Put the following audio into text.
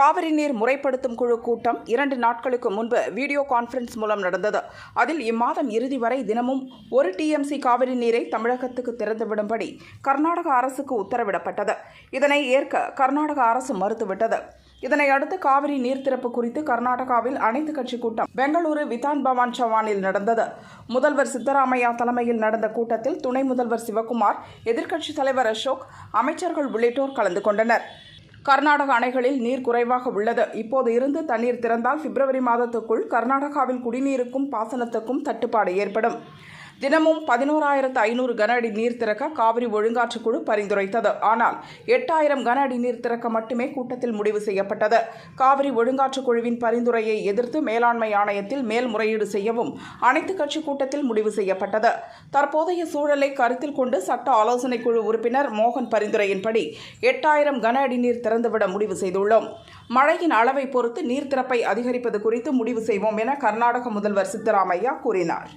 காவிரி நீர் முறைப்படுத்தும் குழு கூட்டம் இரண்டு நாட்களுக்கு முன்பு வீடியோ கான்ஃபரன்ஸ் மூலம் நடந்தது. அதில் இம்மாதம் இறுதி வரை தினமும் ஒரு டிஎம்சி காவிரி நீரை தமிழகத்துக்கு திறந்துவிடும்படி கர்நாடக அரசுக்கு உத்தரவிடப்பட்டது. இதனை ஏற்க கர்நாடக அரசு மறுத்துவிட்டது. இதனை அடுத்து காவிரி நீர் திறப்பு குறித்து கர்நாடகாவில் அனைத்து கட்சி கூட்டம் பெங்களூரு விதான் பவான் சவானில் நடந்தது. முதல்வர் சித்தராமையா தலைமையில் நடந்த கூட்டத்தில் துணை முதல்வர் சிவகுமார் எதிர்க்கட்சித் தலைவர் அசோக் அமைச்சர்கள் உள்ளிட்டோர் கலந்து கொண்டனர். கர்நாடக அணைகளில் நீர் குறைவாக உள்ளது. இப்போது இருந்து தண்ணீர் திறந்தால் பிப்ரவரி மாதத்துக்குள் கர்நாடகாவில் குடிநீருக்கும் பாசனத்துக்கும் தட்டுப்பாடு ஏற்படும். தினமும் பதினோராயிரத்து ஐநூறு கன அடி நீர் திறக்க காவிரி ஒழுங்காற்றுக் குழு பரிந்துரைத்தது. ஆனால் எட்டாயிரம் கன அடி நீர் திறக்க மட்டுமே கூட்டத்தில் முடிவு செய்யப்பட்டது. காவிரி ஒழுங்காற்றுக் குழுவின் பரிந்துரையை எதிர்த்து மேலாண்மை ஆணையத்தில் மேல்முறையீடு செய்யவும் அனைத்து கட்சி கூட்டத்தில் முடிவு செய்யப்பட்டது. தற்போதைய சூழலை கருத்தில் கொண்டு சட்ட ஆலோசனைக் குழு உறுப்பினர் மோகன் பரிந்துரையின்படி எட்டாயிரம் கன அடி நீர் திறந்துவிட முடிவு செய்துள்ளோம். மழையின் அளவை பொறுத்து நீர் திறப்பை அதிகரிப்பது குறித்து முடிவு செய்வோம் என கர்நாடக முதல்வர் சித்தராமையா கூறினார்.